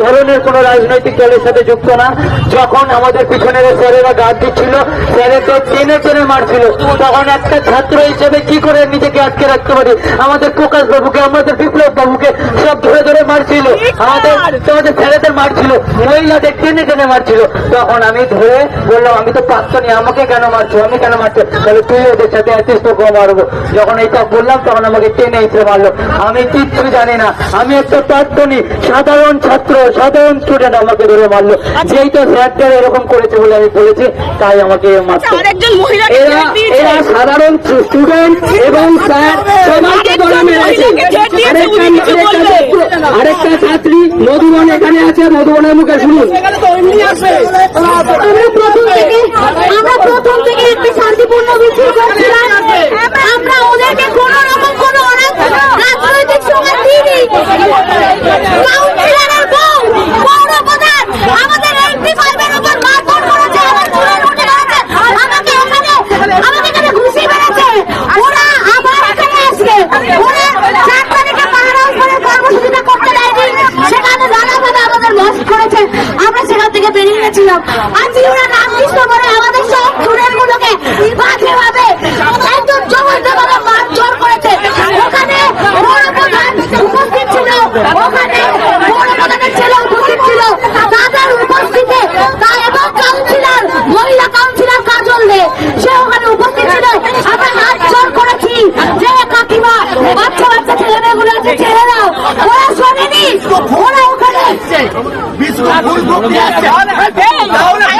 ধরনের কোন রাজনৈতিক দলের সাথে যুক্ত না। যখন আমাদের পিছনের স্যারেরা গার্ড দিচ্ছিল স্যারেকে টেনে টেনে মারছিল। তখন একটা ছাত্র হিসেবে কি করে নিজেকে আটকে রাখতে পারি? আমাদের প্রকাশ বাবুকে, আমাদের বিপ্লব বাবুকে সব ধরে ধরে মারছিল। আমাদের আমাদের স্যারেদের মারছিল। মহিলাদের টেনে টেনে মারছিল। তখন আমি ধরে বললাম, আমি তো প্রাক্তনী আমাকে কেন মারছো? আমি কেন মারছো? তাহলে তুই ওদের সাথে আছিস তোকেও মারবো। যখন এইটা বললাম, তখন আমাকে টেনে এসে মারলো। আমি কিচ্ছু জানি না। আমি একটা প্রাক্তনী সাধারণ ছাত্র সাধারণ স্টুডেন্ট আমাকে ধরে মারলো। যেই তো স্যারটা এরকম করেছে বলে আমি বলেছি তাই আমাকে মারছে এরা এরা সাধারণ স্টুডেন্ট এবং স্যার সবাইকে ধরে মেরেছে। ছাত্র- আরেকটা ছাত্রী মধুবন এখানে আছে মধুবনের মুখে শুনুন আমরা প্রথম থেকে আমরা প্রথম থেকে একটি শান্তিপূর্ণ মিছিল করছিলাম আমরা ওদেরকে কোন রকম কোন অনেক রাজনৈতিক সময় দিইনি কাউন্সিলরের বউ পৌর প্রধান আমাদের এমপি ফাইভের উপর মারধর করেছে আমার চুলের উঠে গেছে আমাকে এখানে আমাকে এখানে ঘুষি মেরেছে ওরা আবার এখানে আসবে ওরা চার তারিখে পাহাড় করে কর্মসূচিটা করতে দেয়নি সেখানে নানাভাবে লস করেছে। আমরা সেখান থেকে বেরিয়ে গেছিলাম। আজকে ওরা রামকৃষ্ণ বলে আমাদের সব স্টুডেন্ট গুলোকে বাজেভাবে একদম জবরদস্ত করেছে। ওখানে উপস্থিত ছিল। ওখানে বড় প্রধানের ছেলে উপস্থিত ছিল তাদের উপস্থিতে তা এবং কাউন্সিলর মহিলা কাউন্সিলর কাজল দে সে ওখানে উপস্থিত ছিল আমরা হাত জোর করেছি যে কাকিমা বাচ্চা বাচ্চা ছেলে মেয়েগুলো আছে ছেড়ে দাও ওরা শোনেনি ওরা ওখানে বিস্কুট